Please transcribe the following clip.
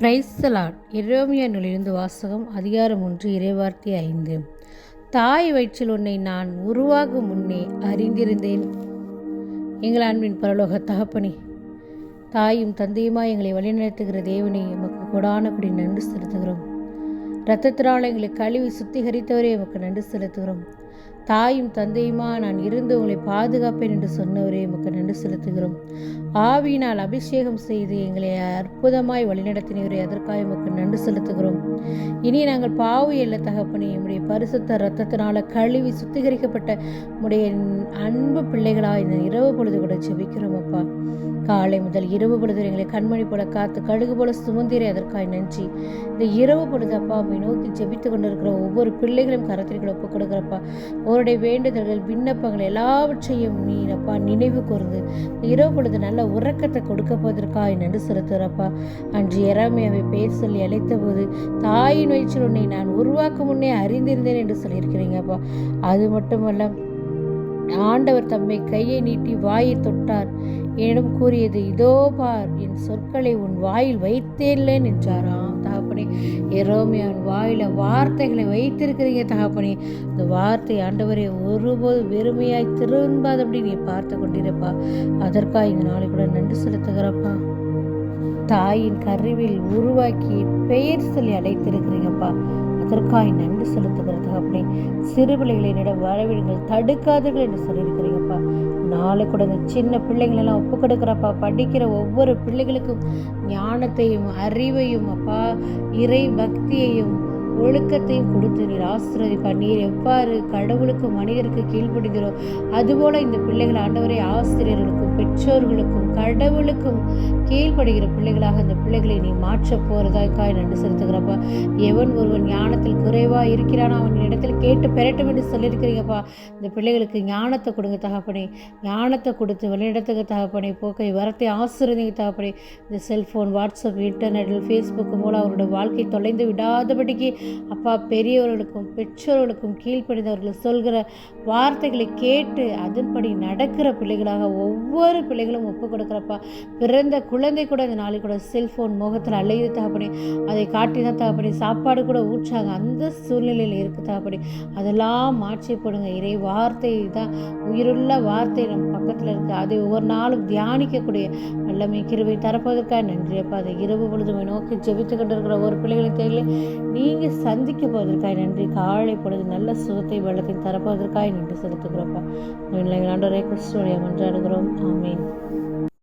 Praise the Lord எரோமியா நூலிலிருந்து வாசகம் அதிகாரம் ஒன்று இறைவார்த்தை ஐந்து. தாய் வயிற்றில் உன்னை நான் உருவாகும் முன்னே அறிந்திருந்தேன். எங்கள் அன்பின் பரலோக தகப்பனி தாயும் தந்தையுமா எங்களை வழிநடத்துகிற தேவனை எமக்கு கொடானபடி நன்றி செலுத்துகிறோம். இரத்தத்தினால் எங்களை கழுவி சுத்திகரித்தவரே எமக்கு நன்றி செலுத்துகிறோம். தாயும் தந்தையுமா நான் இருந்து உங்களை பாதுகாப்பேன் என்று சொன்னவரே உமக்கு நன்றி செலுத்துகிறோம். ஆவியினால் அபிஷேகம் செய்து எங்களை அற்புதமாய் வழிநடத்தினவரே அதற்காக எமக்கு நன்றி செலுத்துகிறோம். இனி நாங்கள் பாவு எல்ல தகப்பனே என்னுடைய பரிசுத்த ரத்தத்தினால கழுவி சுத்திகரிக்கப்பட்ட உடைய அன்பு பிள்ளைகளாக இந்த இரவு பொழுது கூட ஜெபிக்கிறோம் அப்பா. காலை முதல் இரவு பொழுது எங்களை கண்மணி போல காத்து கழுகு போல சுமந்திரே அதற்காய் நன்றி. இந்த இரவு பொழுது அப்பா அம்மை நோக்கி ஜெபித்து கொண்டிருக்கிற ஒவ்வொரு பிள்ளைகளும் கரத்திற்குள் ஒப்புக் கொடுக்குறப்பா. அவருடைய வேண்டுதல்கள் விண்ணப்பங்கள் எல்லாவற்றையும் நீ அப்பா நினைவு கூர்ந்து இரவு பொழுது நல்ல உறக்கத்தை கொடுக்க போவதற்காய் நன்றி செலுத்துகிறப்பா. அன்று இறமையாவை பேர் சொல்லி அழைத்த போது தாயின் வயிற்றில் உன்னை நான் உருவாக்க முன்னே அறிந்திருந்தேன் என்று சொல்லியிருக்கிறீங்கப்பா. அது மட்டுமல்ல ஆண்டவர் தம்மை கையை நீட்டி வாயை தொட்டார். என்னிடம் கூறியது இதோ பார் என் சொற்களை உன் வாயில் வைத்தேன்லேன் என்றாராம் தகப்பனே எரோமே அவன் வாயில வார்த்தைகளை வைத்திருக்கிறீங்க தகப்பனே. அந்த வார்த்தை ஆண்டவரை ஒருபோது வெறுமையாய் திரும்பாதபடி நீ பார்த்து கொண்டிருப்பா. அதற்காக இந்த நாளை கூட நன்றி செலுத்துகிறப்பா. தாயின் கருவில் உருவாக்கி பெயர் சொல்லி அழைத்திருக்கிறீங்கப்பா. அதற்காய் நன்றி செலுத்துகிறது அப்படி சிறு பிள்ளைகளை என்னிடம் வரவிடுங்கள் தடுக்காதீர்கள் என்று சொல்லியிருக்கிறீங்கப்பா. நாளை கூட இந்த சின்ன பிள்ளைங்களெல்லாம் ஒப்பு கொடுக்குறப்பா. படிக்கிற ஒவ்வொரு பிள்ளைகளுக்கும் ஞானத்தையும் அறிவையும் அப்பா இறை பக்தியையும் ஒழுக்கத்தையும் கொடுத்து நீர் ஆசிரியப்பா நீர் எவ்வாறு கடவுளுக்கு மனிதருக்கு கீழ்ப்படுகிறோ அதுபோல இந்த பிள்ளைகள் ஆண்டவரை ஆசிரியர்களுக்கும் பெற்றோர்களுக்கும் கடவுளுக்கும் கீழ்ப்படுகிற பிள்ளைகளாக இந்த பிள்ளைகளை நீ மாற்ற போறதாய்க்காய் நன்றி செலுத்துகிறப்பா. எவன் ஒருவன் ஞானத்தில் குறைவா இருக்கிறானோ அவன் இடத்தில் கேட்டு பெறட்டும் என்று சொல்லியிருக்கிறீங்கப்பா. இந்த பிள்ளைகளுக்கு ஞானத்தை கொடுங்க தகப்பனே. ஞானத்தை கொடுத்து வழிநடத்துக தகப்பனே. போக்கை வரத்தை ஆசிரியங்க தகப்பனே. இந்த செல்ஃபோன் வாட்ஸ்அப் இன்டர்நெட்டில் ஃபேஸ்புக் மூலம் அவருடைய வாழ்க்கை தொலைந்து விடாதபடிக்கு அப்பா பெரியவர்களுக்கும் பெற்றோர்களுக்கும் கீழ்ப்படிந்தவர்கள் சொல்கிற வார்த்தைகளை கேட்டு அதன்படி நடக்கிற பிள்ளைகளாக ஒவ்வொரு ஒவ்வொரு பிள்ளைகளும் ஒப்பு கொடுக்குறப்பா. பிறந்த குழந்தை கூட இந்த நாளைக்கு கூட செல்ஃபோன் முகத்தில் அலையுது தகப்படி அதை காட்டி தான் தகப்படி சாப்பாடு கூட ஊற்றாங்க. அந்த சூழ்நிலையில் இருக்குது தகப்படி அதெல்லாம் மாற்றி போடுங்க. இறை வார்த்தை தான். உயிருள்ள வார்த்தை நம்ம பக்கத்தில் இருக்குது அதை ஒவ்வொரு நாளும் தியானிக்கக்கூடிய வல்லமை கிருவை தரப்பதற்காக நன்றி அப்பா. அதை இரவு பொழுதுமை நோக்கி ஜெபித்து கொண்டிருக்கிற ஒரு பிள்ளைகளை தேவையில்லை நீங்கள் சந்திக்க போவதற்காக நன்றி. காலை பொழுது நல்ல சுகத்தை வெள்ளத்தை தரப்போவதற்காக நன்றி செலுத்துகிறோப்பா ஆண்டவரே கிறிஸ்துடைய மன்றாடுகிறோம் Amen.